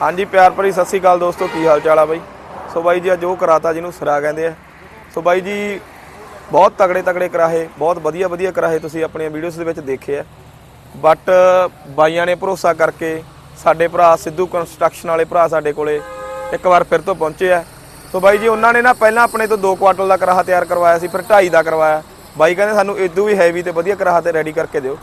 ਹਾਂਜੀ, ਪਿਆਰ ਭਰੀ ਸਤਿ ਸ੍ਰੀ ਅਕਾਲ ਦੋਸਤੋ, ਕੀ ਹਾਲ ਚਾਲ ਆ ਬਾਈ? ਸੋ ਬਾਈ ਜੀ, ਅੱਜ ਉਹ ਕਰਾਤਾ ਜਿਹਨੂੰ ਸਰਾ ਕਹਿੰਦੇ ਆ। ਸੋ ਬਾਈ ਜੀ, ਬਹੁਤ ਤਗੜੇ ਤਗੜੇ ਕਰਾਹੇ, ਬਹੁਤ ਵਧੀਆ ਵਧੀਆ ਕਰਾਹੇ ਤੁਸੀਂ ਆਪਣੀਆਂ ਵੀਡੀਓਜ਼ ਦੇ ਵਿੱਚ ਦੇਖੇ ਆ। ਬਟ ਬਾਈਆਂ ਨੇ ਭਰੋਸਾ ਕਰਕੇ ਸਾਡੇ ਭਰਾ ਸਿੱਧੂ ਕੰਸਟਰਕਸ਼ਨ ਵਾਲੇ ਭਰਾ ਸਾਡੇ ਕੋਲੇ ਇੱਕ ਵਾਰ ਫਿਰ ਤੋਂ ਪਹੁੰਚੇ ਆ। ਸੋ ਬਾਈ ਜੀ, ਉਹਨਾਂ ਨੇ ਨਾ ਪਹਿਲਾਂ ਆਪਣੇ ਤੋਂ 2 ਕੁਆਟਲ ਦਾ ਕਰਾਹਾ ਤਿਆਰ ਕਰਵਾਇਆ ਸੀ, ਫਿਰ 2.5 ਦਾ ਕਰਵਾਇਆ। ਬਾਈ ਕਹਿੰਦੇ ਸਾਨੂੰ ਇਦੋਂ ਵੀ ਹੈਵੀ ਤੇ ਵਧੀਆ ਕਰਾਹਾ ਤੇ ਰੈਡੀ ਕਰਕੇ ਦਿਓ।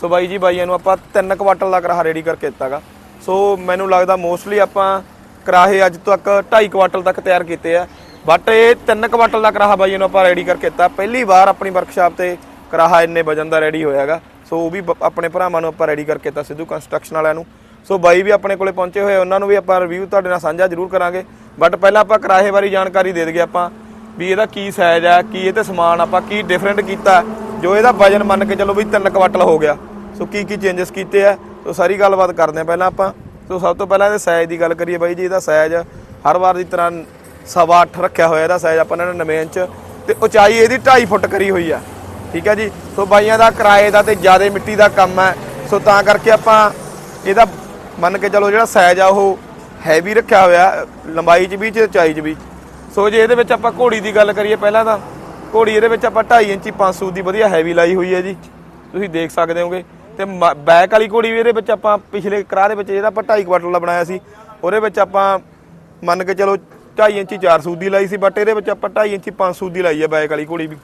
ਸੋ ਬਾਈ ਜੀ, ਬਾਈਆਂ ਨੂੰ ਆਪਾਂ 3 ਕੁਆਟਲ ਦਾ ਕਰਾਹਾ ਰੈਡੀ ਕਰਕੇ ਦਿੱਤਾਗਾ। ਸੋ ਮੈਨੂੰ ਲੱਗਦਾ ਮੋਸਟਲੀ ਆਪਾਂ ਕਰਾਹੇ ਅੱਜ ਤੱਕ 2.5 ਕੁਆਟਲ ਤੱਕ ਤਿਆਰ ਕੀਤੇ ਆ। ਬਟ ਇਹ 3 ਕੁਆਟਲ ਦਾ ਕਰਾਹਾ ਬਾਈ ਨੂੰ ਆਪਾਂ ਰੈਡੀ ਕਰਕੇ ਦਿੱਤਾ। ਪਹਿਲੀ ਵਾਰ ਆਪਣੀ ਵਰਕਸ਼ਾਪ ਤੇ ਕਰਾਹਾ ਇੰਨੇ ਵਜਨ ਦਾ ਰੈਡੀ ਹੋਇਆਗਾ। ਸੋ ਉਹ ਵੀ ਬ- ਆਪਣੇ ਭਰਾਵਾਂ ਨੂੰ ਆਪਾਂ ਰੈਡੀ ਕਰਕੇ ਦਿੱਤਾ ਸਿੱਧੂ ਕੰਸਟਰਕਸ਼ਨ ਵਾਲਿਆਂ ਨੂੰ। ਸੋ ਬਾਈ ਵੀ ਆਪਣੇ ਕੋਲੇ ਪਹੁੰਚੇ ਹੋਏ ਉਹਨਾਂ ਨੂੰ ਵੀ ਆਪਾਂ ਰਿਵਿਊ ਤੁਹਾਡੇ ਨਾਲ ਸਾਂਝਾ ਜ਼ਰੂਰ ਕਰਾਂਗੇ। ਬਟ ਪਹਿਲਾਂ ਆਪਾਂ ਕਰਾਹੇ ਬਾਰੇ ਜਾਣਕਾਰੀ ਦੇ ਦਈਏ ਆਪਾਂ ਵੀ ਇਹਦਾ ਕੀ ਸਾਈਜ਼ ਆ, ਕੀ ਇਹ ਤੇ ਸਮਾਨ ਆਪਾਂ ਕੀ ਡਿਫਰੈਂਟ ਕੀਤਾ। ਜੋ ਇਹਦਾ ਵਜਨ ਮੰਨ ਕੇ ਚੱਲੋ ਵੀ 3 ਕੁਆਟਲ ਹੋ ਗਿਆ। ਸੋ ਕੀ ਕੀ ਚੇਂਜਸ ਕੀਤੇ ਆ। ਸੋ ਸਾਰੀ ਗੱਲਬਾਤ ਕਰਦੇ ਆ ਪਹਿਲਾਂ ਆਪਾਂ। ਸੋ ਸਭ ਤੋਂ ਪਹਿਲਾਂ ਇਹਦੇ ਸਾਈਜ਼ ਦੀ ਗੱਲ ਕਰੀਏ ਬਾਈ ਜੀ, ਇਹਦਾ ਸਾਈਜ਼ ਹਰ ਵਾਰ ਦੀ ਤਰ੍ਹਾਂ ਸਵਾ ਅੱਠ ਰੱਖਿਆ ਹੋਇਆ ਇਹਦਾ ਸਾਈਜ਼ ਆਪਾਂ ਨੇ 99 ਇੰਚ। ਤੇ ਉਚਾਈ ਇਹਦੀ 2.5 ਫੁੱਟ ਕਰੀ ਹੋਈ ਆ। ਠੀਕ ਹੈ ਜੀ? ਸੋ ਬਾਈਆਂ ਦਾ ਕਿਰਾਏ ਦਾ ਤੇ ਜਿਆਦੇ ਮਿੱਟੀ ਦਾ ਕੰਮ ਹੈ ਸੋ ਤਾਂ ਕਰਕੇ ਆਪਾਂ ਇਹਦਾ ਮੰਨ ਕੇ ਚਲੋ ਜਿਹੜਾ ਸਾਈਜ਼ ਆ, ਉਹ ਹੈਵੀ ਰੱਖਿਆ ਹੋਇਆ, ਲੰਬਾਈ 'ਚ ਵੀ ਤੇ ਉਚਾਈ 'ਚ ਵੀ। ਸੋ ਜੇ ਇਹਦੇ ਵਿੱਚ ਆਪਾਂ ਘੋੜੀ ਦੀ ਗੱਲ ਕਰੀਏ ਪਹਿਲਾਂ ਤਾਂ, ਘੋੜੀ ਇਹਦੇ ਵਿੱਚ ਆਪਾਂ 2.5 ਇੰਚੀ 500 ਦੀ ਵਧੀਆ ਹੈਵੀ ਲਾਈ ਹੋਈ ਹੈ ਜੀ। ਤੁਸੀਂ ਦੇਖ ਸਕਦੇ ਹੋਗੇ। ਤੇ ਮ- ਬੈਕ ਵਾਲੀ ਘੋੜੀ ਵੀ ਇਹਦੇ ਵਿੱਚ ਆਪਾਂ ਪਿਛਲੇ ਕਰਾਹ ਦੇ ਵਿੱਚ ਜਿਹੜਾ ਆਪਾਂ 2.5 ਕੁਆਟਰ ਦਾ ਬਣਾਇਆ ਸੀ, ਉਹਦੇ ਵਿੱਚ ਆਪਾਂ ਮੰਨ ਕੇ ਚਲੋ 2.5 ਇੰਚੀ 400 ਦੀ ਲਾਈ ਸੀ ਬਟ ਇਹਦੇ ਵਿੱਚ ਆਪਾਂ 2.5 ਇੰਚੀ 500 ਦੀ ਲਾਈ ਹੈ ਬੈਕ ਵਾਲੀ ਘੋੜੀ ਵੀ।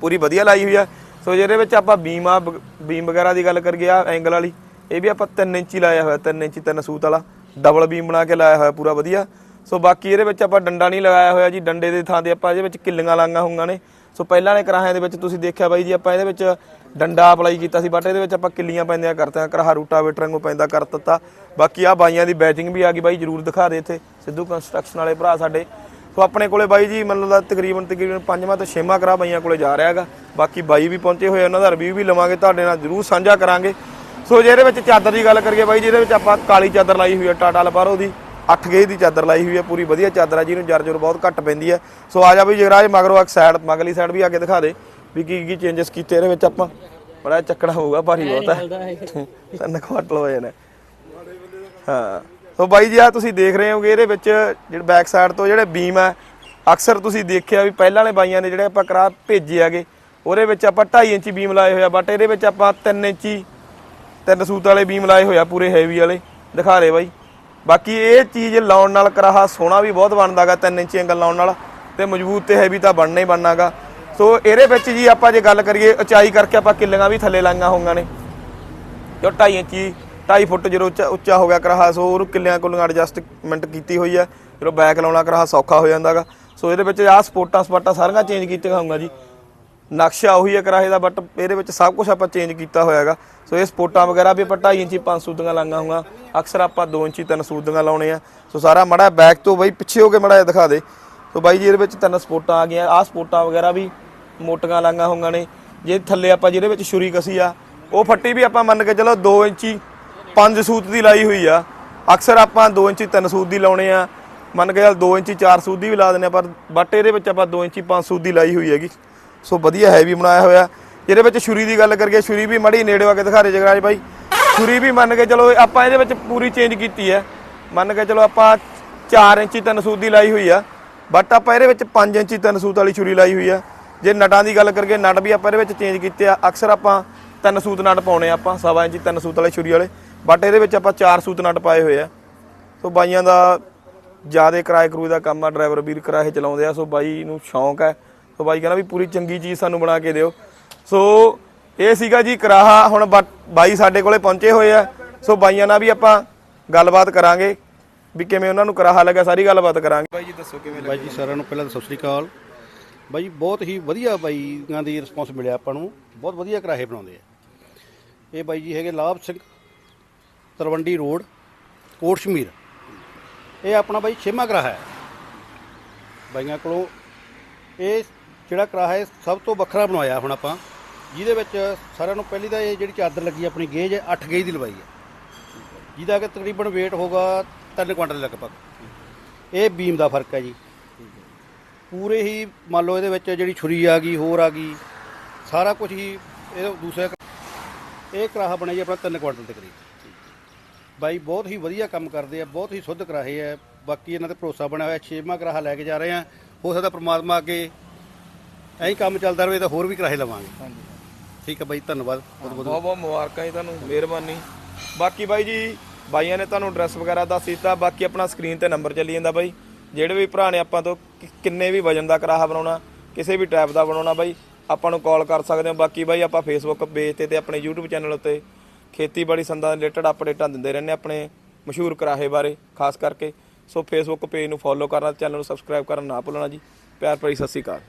ਪੂਰੀ ਵਧੀਆ ਲਾਈ ਹੋਈ ਆ। ਸੋ ਜਿਹਦੇ ਵਿੱਚ ਆਪਾਂ ਬੀਮ ਆ, ਬ- ਬੀਮ ਵਗੈਰਾ ਦੀ ਗੱਲ ਕਰੀਏ, ਆ ਐਂਗਲ ਵਾਲੀ, ਇਹ ਵੀ ਆਪਾਂ 3 ਇੰਚੀ ਲਾਇਆ ਹੋਇਆ 3 ਇੰਚੀ 3 ਸੂਤ ਵਾਲਾ। ਡਬਲ ਬੀਮ ਬਣਾ ਕੇ ਲਾਇਆ ਹੋਇਆ, ਪੂਰਾ ਵਧੀਆ। ਸੋ ਬਾਕੀ ਇਹਦੇ ਵਿੱਚ ਆਪਾਂ ਡੰਡਾ ਨਹੀਂ ਲਗਾਇਆ ਹੋਇਆ ਜੀ, ਡੰਡੇ ਦੇ ਥਾਂ ਤੇ ਆਪਾਂ ਇਹਦੇ ਵਿੱਚ ਕਿੱਲੀਆਂ ਲਾਂਗਾ ਹੋਈਆਂ ਨੇ। ਸੋ ਪਹਿਲਾਂ ਵਾਲੇ ਕਰਾਹਿਆਂ ਦੇ ਵਿੱਚ ਤੁਸੀਂ ਦੇਖਿਆ ਬਾਈ ਜੀ, ਆਪਾਂ ਇਹਦੇ ਵਿੱਚ ਡੰਡਾ ਅਪਲਾਈ ਕੀਤਾ ਸੀ, ਬਟ ਇਹਦੇ ਵਿੱਚ ਆਪਾਂ ਕਿੱਲੀਆਂ ਪੈਂਦੀਆਂ ਕਰਤਿਆਂ, ਕਰਾਹਾ ਰੂਟਾਵੇਟਰ ਨੂੰ ਪੈਂਦਾ ਕਰ ਦਿੱਤਾ। ਬਾਕੀ ਆ ਬਾਈਆਂ ਦੀ ਬੈਚਿੰਗ ਵੀ ਆ ਗਈ ਬਾਈ, ਜਰੂਰ ਦਿਖਾ ਦੇ ਇੱਥੇ, ਸਿੱਧੂ ਕੰਸਟਰਕਸ਼ਨ ਵਾਲੇ ਭਰਾ ਸਾਡੇ। ਸੋ ਆਪਣੇ ਕੋਲੇ ਬਾਈ ਜੀ, ਮੰਨ ਲਓ ਤਕਰੀਬਨ ਤਕਰੀਬਨ ਪੰਜਵਾਂ ਤੋਂ ਛੇਵਾਂ ਕਰਾ ਬਾਈਆਂ ਕੋਲੇ ਜਾ ਰਿਹਾ ਹੈਗਾ। ਬਾਕੀ ਬਾਈ ਵੀ ਪਹੁੰਚੇ ਹੋਏ ਉਹਨਾਂ ਦਾ ਰਿਵਿਊ ਵੀ ਲਵਾਂਗੇ, ਤੁਹਾਡੇ ਨਾਲ ਜਰੂਰ ਸਾਂਝਾ ਕਰਾਂਗੇ। ਸੋ ਜਿਹਦੇ ਵਿੱਚ ਚਾਦਰ ਦੀ ਗੱਲ ਕਰੀਏ ਬਾਈ ਜਿਹਦੇ ਵਿੱਚ ਆਪਾਂ ਕਾਲੀ ਚਾਦਰ ਲਾਈ ਹੋਈ ਹੈ ਟਾਟਾ ਲਪਾਰੋ ਦੀ। 8 ਗੇਜ ਦੀ ਚਾਦਰ ਲਾਈ ਹੋਈ ਹੈ ਪੂਰੀ ਵਧੀਆ ਚਾਦਰ ਆ ਜਿਹਨੂੰ ਜਰਜਰ ਬਹੁਤ ਘੱਟ ਪੈਂਦੀ ਹੈ। ਸੋ ਆ ਜਾ ਬਈ ਜਗਰਾਜ ਮਗਰੋਂ ਇੱਕ ਸਾਈਡ ਮਗਲੀ ਸਾਈਡ ਵੀ ਆ ਕੇ ਦਿਖਾ ਦੇ ਵੀ ਕੀ ਕੀ ਚੇਂਜਸ ਕੀਤੇ ਇਹਦੇ ਵਿੱਚ ਆਪਾਂ। ਬੜਾ ਚੱਕੜਾ ਹੋਊਗਾ ਭਾਰੀ ਬਹੁਤ ਹੈ। ਤਿੰਨ ਕੁਆਟਲ ਹੋਏ ਨੇ ਹਾਂ। ਸੋ ਬਾਈ ਜੀ ਆ ਤੁਸੀਂ ਦੇਖ ਰਹੇ ਹੋਗੇ ਇਹਦੇ ਵਿੱਚ ਜਿਹੜੇ ਬੈਕ ਸਾਈਡ ਤੋਂ ਜਿਹੜੇ ਬੀਮ ਆ ਅਕਸਰ ਤੁਸੀਂ ਦੇਖਿਆ ਵੀ ਪਹਿਲਾਂ ਵਾਲੇ ਬਾਈਆਂ ਨੇ ਜਿਹੜੇ ਆਪਾਂ ਕਰਾ ਭੇਜੇ ਆਗੇ ਉਹਦੇ ਵਿੱਚ ਆਪਾਂ 2.5 ਇੰਚੀ ਬੀਮ ਲਾਏ ਹੋਇਆ ਬਟ ਇਹਦੇ ਵਿੱਚ ਆਪਾਂ 3 ਇੰਚੀ ਤਿੰਨ ਸੂਤ ਵਾਲੇ ਬੀਮ ਲਾਏ ਹੋਇਆ ਪੂਰੇ ਹੈਵੀ ਵਾਲੇ। ਦਿਖਾ ਰਹੇ ਬਾਈ। ਬਾਕੀ ਇਹ ਚੀਜ਼ ਲਾਉਣ ਨਾਲ ਕਰਾਹਾ ਸੋਹਣਾ ਵੀ ਬਹੁਤ ਬਣਦਾਗਾ 3 ਇੰਚੀ ਐਂਗਲ ਲਾਉਣ ਨਾਲ, ਤੇ ਮਜ਼ਬੂਤ ਤੇ ਹੈਵੀ ਤਾਂ ਬਣਨਾ ਹੀ ਬਣਨਾਗਾ। ਸੋ ਇਹਦੇ ਵਿੱਚ ਜੀ ਆਪਾਂ ਜੇ ਗੱਲ ਕਰੀਏ, ਉਚਾਈ ਕਰਕੇ ਆਪਾਂ ਕਿੱਲੀਆਂ ਵੀ ਥੱਲੇ ਲਾਈਆਂ ਹੋਈਆਂ ਨੇ। ਜੋ 2.5 ਇੰਚੀ 2.5 ਫੁੱਟ ਜਦੋਂ ਉੱਚਾ ਉੱਚਾ ਹੋ ਗਿਆ ਕਰਾਹਾ ਸੋ ਉਹਨੂੰ ਕਿੱਲਿਆਂ ਕੋਲੋਂ ਐਡਜਸਟਮੈਂਟ ਕੀਤੀ ਹੋਈ ਹੈ ਜਦੋਂ ਬੈਕ ਲਾਉਣਾ ਕਰਾਹਾ ਸੌਖਾ ਹੋ ਜਾਂਦਾਗਾ। ਸੋ ਇਹਦੇ ਵਿੱਚ ਆਹ ਸਪੋਰਟਾਂ ਸਪਾਟਾਂ ਸਾਰੀਆਂ ਚੇਂਜ ਕੀਤੀਆਂ ਹੋਊਗਾ ਜੀ। ਨਕਸ਼ਾ ਉਹੀ ਹੈ ਕਰਾਹੇ ਦਾ ਬਟ ਇਹਦੇ ਵਿੱਚ ਸਭ ਕੁਝ ਆਪਾਂ ਚੇਂਜ ਕੀਤਾ ਹੋਇਆ ਹੈਗਾ ਸੋ ਇਹ ਸਪੋਰਟਾਂ ਵਗੈਰਾ ਵੀ ਆਪਾਂ 2.5 ਇੰਚੀ 5 ਸੂਦੀਆਂ ਲਾਂਗਾ ਹੋਊਗਾ। ਅਕਸਰ ਆਪਾਂ 2 ਇੰਚੀ 3 ਸੂਦੀਆਂ ਲਾਉਣੇ ਆ। ਸੋ ਸਾਰਾ ਮੜਾ ਬੈਕ ਤੋਂ ਬਈ ਪਿੱਛੇ ਹੋ ਕੇ ਮੜਾ ਦਿਖਾ ਦੇ। ਸੋ ਬਾਈ ਜੀ, ਇਹਦੇ ਵਿੱਚ ਤਿੰਨ ਸਪੋਰਟਾਂ ਆ ਗਈਆਂ। ਆਹ ਸਪੋਰਟਾਂ ਵਗੈਰਾ ਵੀ ਮੋਟੀਆਂ ਲਾਂਗਾ ਹੋਊਗਾ ਨੇ। ਜੇ ਥੱਲੇ ਆਪਾਂ ਜਿਹਦੇ ਵਿੱਚ ਛੁਰੀ ਕਸੀ ਆ, ਉਹ ਫੱਟੀ ਵੀ ਆਪਾਂ ਮੰਨ ਕੇ ਚਲੋ 2 ਇੰਚੀ 5 ਸੂਤ ਦੀ ਲਾਈ ਹੋਈ ਆ। ਅਕਸਰ ਆਪਾਂ 2 ਇੰਚੀ 3 ਸੂਤ ਦੀ ਲਾਉਣੇ ਆ। ਮੰਨ ਕੇ ਚੱਲ 2 ਇੰਚੀ 4 ਸੂਤ ਦੀ ਵੀ ਲਾ ਦਿੰਦੇ ਆ, ਪਰ ਬਟ ਇਹਦੇ ਵਿੱਚ ਆਪਾਂ 2 ਇੰਚੀ 5 ਸੂਤ ਦੀ ਲਾਈ ਹੋਈ ਹੈਗੀ। ਸੋ ਵਧੀਆ ਹੈਵੀ ਬਣਾਇਆ ਹੋਇਆ। ਜਿਹਦੇ ਵਿੱਚ ਛੁਰੀ ਦੀ ਗੱਲ ਕਰੀਏ, ਛੁਰੀ ਵੀ ਮੜੀ ਨੇੜੇ ਆ ਕੇ ਦਿਖਾ ਰਹੇ ਜਗਰਾਜ ਬਾਈ। ਛੁਰੀ ਵੀ ਮੰਨ ਕੇ ਚਲੋ ਆਪਾਂ ਇਹਦੇ ਵਿੱਚ ਪੂਰੀ ਚੇਂਜ ਕੀਤੀ ਹੈ। ਮੰਨ ਕੇ ਚਲੋ ਆਪਾਂ 4 ਇੰਚੀ ਤਿੰਨ ਸੂਤ ਦੀ ਲਾਈ ਹੋਈ ਆ। ਬਟ ਆਪਾਂ ਇਹਦੇ ਵਿੱਚ 5 ਇੰਚੀ ਤਿੰਨ ਸੂਤ ਵਾਲੀ ਛੁਰੀ ਲਾਈ ਹੋਈ ਆ। ਜੇ ਨਟਾਂ ਦੀ ਗੱਲ ਕਰੀਏ, ਨਟ ਵੀ ਆਪਾਂ ਇਹਦੇ ਵਿੱਚ ਚੇਂਜ ਕੀਤੇ ਆ। ਅਕਸਰ ਆਪਾਂ ਤਿੰਨ ਸੂਤ ਨਟ ਪਾਉਣੇ ਆ ਆਪਾਂ, ਸਵਾ ਇੰਚੀ ਤਿੰਨ ਸੂਤ ਵਾਲੀ ਛੁਰੀ ਵਾਲੇ। ਬਟ ਇਹਦੇ ਵਿੱਚ ਆਪਾਂ 4 ਸੂਤ ਨਟ ਪਾਏ ਹੋਏ ਆ। ਸੋ ਬਾਈਆਂ ਦਾ ਜ਼ਿਆਦਾ ਕਿਰਾਏ ਕਰੂ ਦਾ ਕੰਮ ਆ ਡਰਾਈਵਰ ਵੀਰ ਕਿਰਾਏ ਚਲਾਉਂਦੇ ਆ। ਸੋ ਬਾਈ ਨੂੰ ਸ਼ੌਂਕ ਹੈ ਸੋ ਬਾਈ ਕਹਿੰਦਾ ਵੀ ਪੂਰੀ ਚੰਗੀ ਚੀਜ਼ ਸਾਨੂੰ ਬਣਾ ਕੇ ਦਿਓ। ਸੋ ਇਹ ਸੀਗਾ ਜੀ ਕਰਾਹਾ ਹੁਣ ਬਾ- ਬਾਈ ਸਾਡੇ ਕੋਲੇ ਪਹੁੰਚੇ ਹੋਏ ਆ। ਸੋ ਬਾਈਆਂ ਨਾਲ ਵੀ ਆਪਾਂ ਗੱਲਬਾਤ ਕਰਾਂਗੇ ਵੀ ਕਿਵੇਂ ਉਹਨਾਂ ਨੂੰ ਕਰਾਹਾ ਲੱਗਾ ਸਾਰੀ ਗੱਲਬਾਤ ਕਰਾਂਗੇ। ਬਾਈ ਜੀ ਦੱਸੋ ਕਿਵੇਂ ਬਾਈ ਜੀ ਸਾਰਿਆਂ ਨੂੰ ਪਹਿਲਾਂ ਤਾਂ ਸਤਿ ਸ੍ਰੀ ਅਕਾਲ। ਬਾਈ ਜੀ, ਬਹੁਤ ਹੀ ਵਧੀਆ ਬਾਈਆਂ ਦੀ ਰਿਸਪੌਂਸ ਮਿਲਿਆ ਆਪਾਂ ਨੂੰ। ਬਹੁਤ ਵਧੀਆ ਕਰਾਹੇ ਬਣਾਉਂਦੇ ਆ। ਇਹ ਬਾਈ ਜੀ ਹੈਗੇ ਲਾਭ ਸਿੰਘ ਤਲਵੰਡੀ ਰੋਡ ਕੋਟ ਸ਼ਮੀਰ ਇਹ ਆਪਣਾ ਬਾਈ ਛੇਵਾਂ ਕਰਾਹਾ ਹੈ। ਬਾਈਆਂ ਕੋਲੋਂ ਇਹ ਜਿਹੜਾ ਕਰਾਹਾ ਹੈ, ਸਭ ਤੋਂ ਵੱਖਰਾ ਬਣਵਾਇਆ ਹੁਣ ਆਪਾਂ। ਜਿਹਦੇ ਵਿੱਚ ਸਾਰਿਆਂ ਨੂੰ ਪਹਿਲੀ ਤਾਂ ਇਹ ਜਿਹੜੀ ਚਾਦਰ ਲੱਗੀ, ਆਪਣੀ ਗੇਜ 8 ਗੇਜ ਦੀ ਲਵਾਈ ਹੈ। ਜਿਹਦਾ ਕਿ ਤਕਰੀਬਨ weight ਹੋਗਾ 3 ਕੁਇੰਟਲ ਦੇ ਲਗਭਗ। ਇਹ ਬੀਮ ਦਾ ਫ਼ਰਕ ਹੈ ਜੀ। ਪੂਰੇ ਹੀ ਮੰਨ ਲਓ ਇਹਦੇ ਵਿੱਚ ਜਿਹੜੀ ਛੁਰੀ ਆ ਗਈ, ਹੋਰ ਆ ਗਈ, ਸਾਰਾ ਕੁਝ ਹੀ ਇਹ ਦੂਸਰਾ ਇਹ ਕਰਾਹਾ ਬਣਿਆ ਜੀ ਆਪਣਾ 3 ਕੁਇੰਟਲ ਦੇ ਕਰੀਬ। ਬਾਈ, ਬਹੁਤ ਹੀ ਵਧੀਆ ਕੰਮ ਕਰਦੇ ਆ, ਬਹੁਤ ਹੀ ਸ਼ੁੱਧ ਕਰਾਹੇ ਆ। ਬਾਕੀ ਇਹਨਾਂ ਤੇ ਭਰੋਸਾ ਬਣਿਆ ਹੋਇਆ, ਛੇਵਾਂ ਕਰਾਹਾ ਲੈ ਕੇ ਜਾ ਰਹੇ ਆ। ਹੋ ਸਕਦਾ ਪ੍ਰਮਾਤਮਾ ਅੱਗੇ ਐਂ ਹੀ ਕੰਮ ਚੱਲਦਾ ਰਹੇ ਤਾਂ ਹੋਰ ਵੀ ਕਰਾਹੇ ਲਵਾਂਗੇ। ਹਾਂਜੀ। ਠੀਕ ਹੈ ਬਾਈ ਧੰਨਵਾਦ। ਬਹੁਤ ਬਹੁਤ ਬਹੁਤ ਬਹੁਤ ਮੁਬਾਰਕਾਂ ਜੀ ਤੁਹਾਨੂੰ ਮਿਹਰਬਾਨੀ। ਬਾਕੀ ਬਾਈ ਜੀ ਬਾਈਆਂ ਨੇ ਤੁਹਾਨੂੰ ਐਡਰੈਸ ਵਗੈਰਾ ਦੱਸ ਦਿੱਤਾ ਬਾਕੀ ਆਪਣਾ ਸਕਰੀਨ ਤੇ ਨੰਬਰ ਚੱਲੀ ਜਾਂਦਾ ਬਾਈ। ਜਿਹੜੇ ਵੀ ਭਰਾ ਨੇ ਆਪਾਂ ਤੋਂ ਕਿ- ਕਿੰਨੇ ਵੀ ਵਜਨ ਦਾ ਕਰਾਹਾ ਬਣਾਉਣਾ ਕਿਸੇ ਵੀ ਟਾਈਪ ਦਾ ਬਣਾਉਣਾ ਬਾਈ ਆਪਾਂ ਨੂੰ ਕਾਲ ਕਰ ਸਕਦੇ ਹੋ। ਬਾਕੀ ਬਾਈ ਆਪਾਂ ਫੇਸਬੁੱਕ ਪੇਜ ਤੇ ਤੇ ਆਪਣੇ YouTube ਚੈਨਲ ਉੱਤੇ ਖੇਤੀਬਾੜੀ ਸੰਦਾਂ ਰਿਲੇਟਡ ਅਪਡੇਟਾਂ ਦਿੰਦੇ ਰਹਿੰਦੇ ਆਪਣੇ ਮਸ਼ਹੂਰ ਕਰਾਹੇ ਬਾਰੇ ਖਾਸ ਕਰਕੇ। ਸੋ ਫੇਸਬੁੱਕ ਪੇਜ ਨੂੰ ਫੋਲੋ ਕਰਨਾ ਚੈਨਲ ਨੂੰ ਸਬਸਕ੍ਰਾਈਬ ਕਰਨਾ ਨਾ ਭੁੱਲਣਾ ਜੀ। ਪਿਆਰ ਭਰੀ ਸਤਿ ਸ਼੍ਰੀ ਅਕਾਲ।